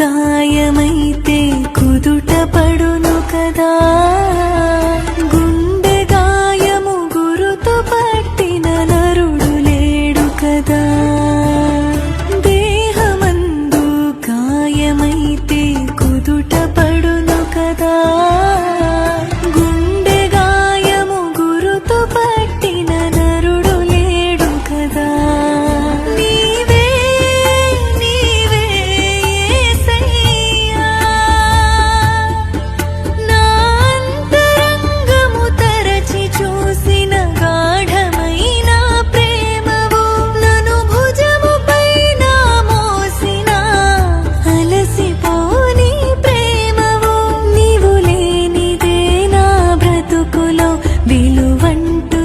का విలువంటూ